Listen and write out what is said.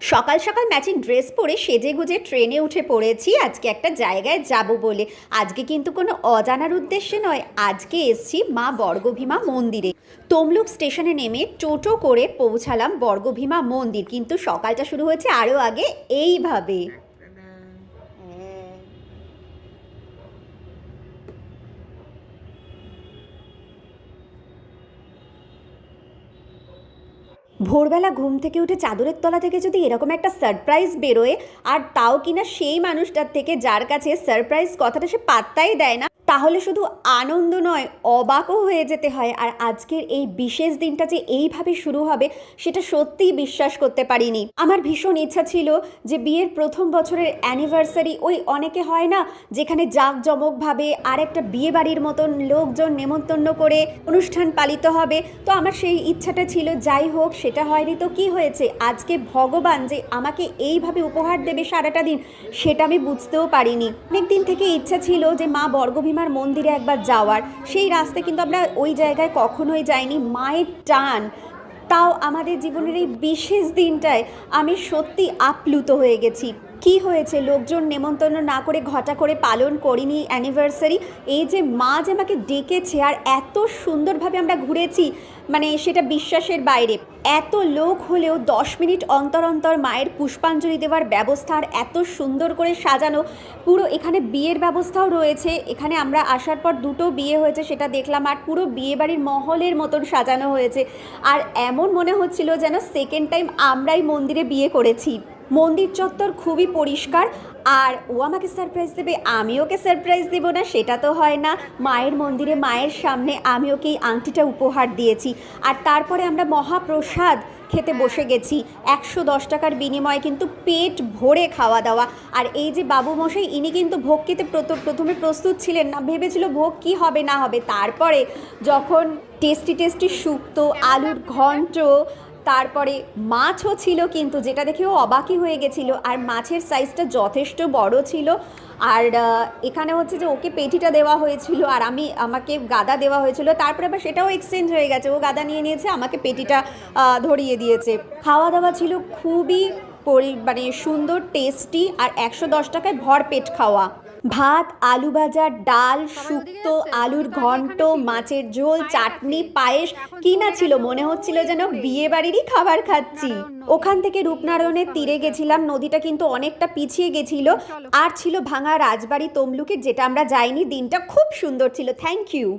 সকাল সকাল matching dress পরে সেজে গুজে ট্রেনে উঠে পড়েছি। আজকে একটা জায়গায় যাব বলে। আজকে কিন্তু কোনো অজানার উদ্দেশ্যে নয়। আজকে এসছি মা বর্গভীমা মন্দিরে। তমলুক স্টেশনে নেমে টোটো করে পৌঁছালাম বর্গভীমা মন্দির। কিন্তু সকালটা শুরু হয়েছে আরও আগে। এইভাবে। ভোরবেলা ঘুম থেকে উঠে চাদরের তলা থেকে যদি এরকম একটা সারপ্রাইজ বেরোয়, আর তাও কিনা সেই মানুষটার থেকে যার কাছে সারপ্রাইজ কথাটা সে পাত্তাই দেয় না তাহলে শুধু আনন্দ নয়, অবাকও হয়ে যেতে হয়। আর আজকের এই বিশেষ দিনটা যে এইভাবে শুরু হবে, সেটা সত্যিই বিশ্বাস করতে পারিনি। আমার ভীষণ ইচ্ছা ছিল যে বিয়ের প্রথম বছরের অ্যানিভার্সারি ওই অনেকে হয় না, যেখানে জাঁকজমকভাবে আর একটা বিয়ে বাড়ির মতন লোকজন নেমন্তন্ন করে অনুষ্ঠান পালিত হবে। তো আমার সেই ইচ্ছাটা ছিল, যাই হোক, সেটা হয়নি তো কি হয়েছে? আজকে ভগবান যে আমাকে এইভাবে উপহার দেবে সারাটা দিন, সেটা আমি বুঝতেও পারিনি। অনেক দিন থেকে ইচ্ছা ছিল যে মা বর্গভীমার মন্দিরে একবার যাওয়ার, সেই রাস্তা কিন্তু আমরা ওই জায়গায় কখনোই যাইনি। মায়ের টান। তাও আমাদের জীবনের এই বিশেষ দিনটায় আমি সত্যি আপ্লুত হয়ে গেছি। কি হয়েছে? লোকজন নেমন্তন্ন না করে ঘটা করে পালন করিনি অ্যানিভার্সারি এই যে মা যে আমাকে ডেকেছে আর এত সুন্দরভাবে আমরা ঘুরেছি মানে সেটা বিশ্বাসের বাইরে। এত লোক হলেও দশ মিনিট অন্তর অন্তর মায়ের পুষ্পাঞ্জলি দেওয়ার ব্যবস্থা আর এত সুন্দর করে সাজানো। পুরো এখানে বিয়ের ব্যবস্থাও রয়েছে। এখানে আমরা আসার পর দুটো বিয়ে হয়েছে সেটা দেখলাম আর পুরো বিয়ে বাড়ির মহলের মতন সাজানো হয়েছে। আর এমন মনে হচ্ছিল যেন সেকেন্ড টাইম আমরাই মন্দিরে বিয়ে করেছি। মন্দির চত্বর খুবই পরিষ্কার, আর ও আমাকে সারপ্রাইজ দেবে, আমি ওকে সারপ্রাইজ দেবো না, সেটা তো হয় না। মায়ের মন্দিরে, মায়ের সামনে আমি ওকে এই আংটিটা উপহার দিয়েছি। আর তারপরে আমরা মহাপ্রসাদ খেতে বসে গেছি। একশো দশ টাকার বিনিময়ে কিন্তু পেট ভরে খাওয়া দাওয়া। আর এই যে বাবু মশাই, ইনি কিন্তু ভোগ খেতে প্রথ- প্রথমে প্রস্তুত ছিলেন না, ভেবেছিল ভোগ কি হবে না হবে। তারপরে যখন টেস্টি টেস্টি শুক্তো আলুর ঘন্ট তারপরে মাছও ছিল কিন্তু যেটা দেখেও অবাকই হয়ে গেছিল। আর মাছের সাইজটা যথেষ্ট বড় ছিল। আর এখানে হচ্ছে যে ওকে পেটিটা দেওয়া হয়েছিল আর আমি, আমাকে গাদা দেওয়া হয়েছিল। তারপরে আবার সেটাও এক্সচেঞ্জ হয়ে গেছে। ও গাদা নিয়ে নিয়েছে, আমাকে পেটিটা ধরিয়ে দিয়েছে। খাওয়া দাওয়া ছিল খুবই মানে সুন্দর টেস্টি আর একশো দশ টাকায় ভরপেট খাওয়া। ভাত আলু ভাজা ডাল শুক্তো আলুর ঘন্ট মাছের ঝোল চাটনি পায়েস। কি না ছিল? মনে হচ্ছিল যেন বিয়ে বাড়িরই খাবার খাচ্ছি। ওখান থেকে রূপনারায়ণের তীরে গেছিলাম নদীটা কিন্তু অনেকটা পিছিয়ে গেছিল। আর ছিল ভাঙা রাজবাড়ি তমলুকের যেটা আমরা যাইনি। দিনটা খুব সুন্দর ছিল। Thank you